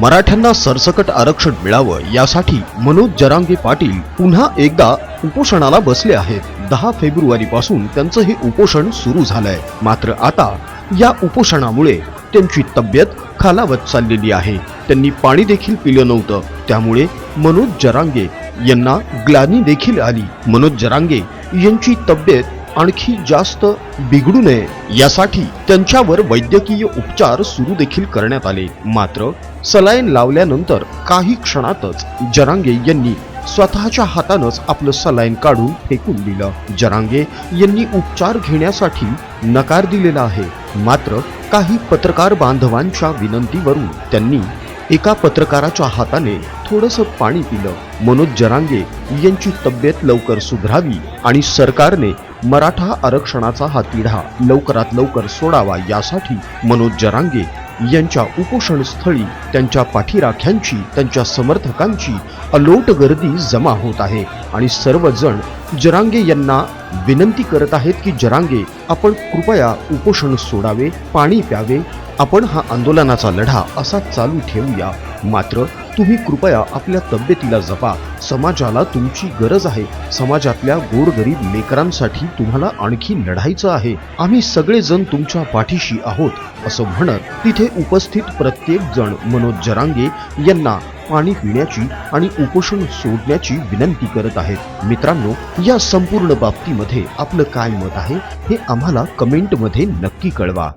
मराठ्यांना सरसकट आरक्षण मिळावं यासाठी मनोज जरांगे पाटील पुन्हा एकदा उपोषणाला बसले आहेत. दहा फेब्रुवारी पासून त्यांचं हे उपोषण सुरू झालंय. मात्र आता या उपोषणामुळे त्यांची तब्येत खालावत चाललेली आहे. त्यांनी पाणी देखील पिलं नव्हतं. त्यामुळे मनोज जरांगे यांना ग्लानी देखील आली. मनोज जरांगे यांची तब्येत आणखी जास्त बिघडू नये यासाठी त्यांच्यावर वैद्यकीय उपचार सुरू देखील करण्यात आले. मात्र सलाईन लावल्यानंतर काही क्षणातच जरांगे यांनी स्वतःच्या हातानंच आपलं सलाईन काढून फेकून दिलं. जरांगे यांनी उपचार घेण्यासाठी नकार दिलेला आहे. मात्र काही पत्रकार बांधवांच्या विनंतीवरून त्यांनी एका पत्रकाराच्या हाताने थोडंसं पाणी पिलं. मनोज जरांगे यांची तब्येत लवकर सुधरावी आणि सरकारने मराठा आरक्षणाचा हा तिढा लवकरात लवकर सोडावा यासाठी मनोज जरांगे यांच्या उपोषणस्थळी त्यांच्या पाठीराख्यांची त्यांच्या समर्थकांची अलोट गर्दी जमा होत आहे. आणि सर्वजण जरांगे यांना विनंती करत आहेत की जरांगे आपण कृपया उपोषण सोडावे पाणी प्यावे आपण हा आंदोलनाचा लढा असा चालू ठेवूया. मात्र तुम्ही कृपया आपल्या तब्येतीला जपा. समाजाला तुमची गरज आहे. समाजातल्या गोरगरीब लेकरांसाठी तुम्हाला आणखी लढायचं आहे. आम्ही सगळेजण तुमच्या पाठीशी आहोत असं म्हणत तिथे उपस्थित प्रत्येक जण मनोज जरांगे यांना पाणी पिण्याची आणि उपोषण सोडण्याची विनंती करत आहेत. मित्रांनो या संपूर्ण बाबतीमध्ये आपलं काय मत आहे हे आम्हाला कमेंटमध्ये नक्की कळवा.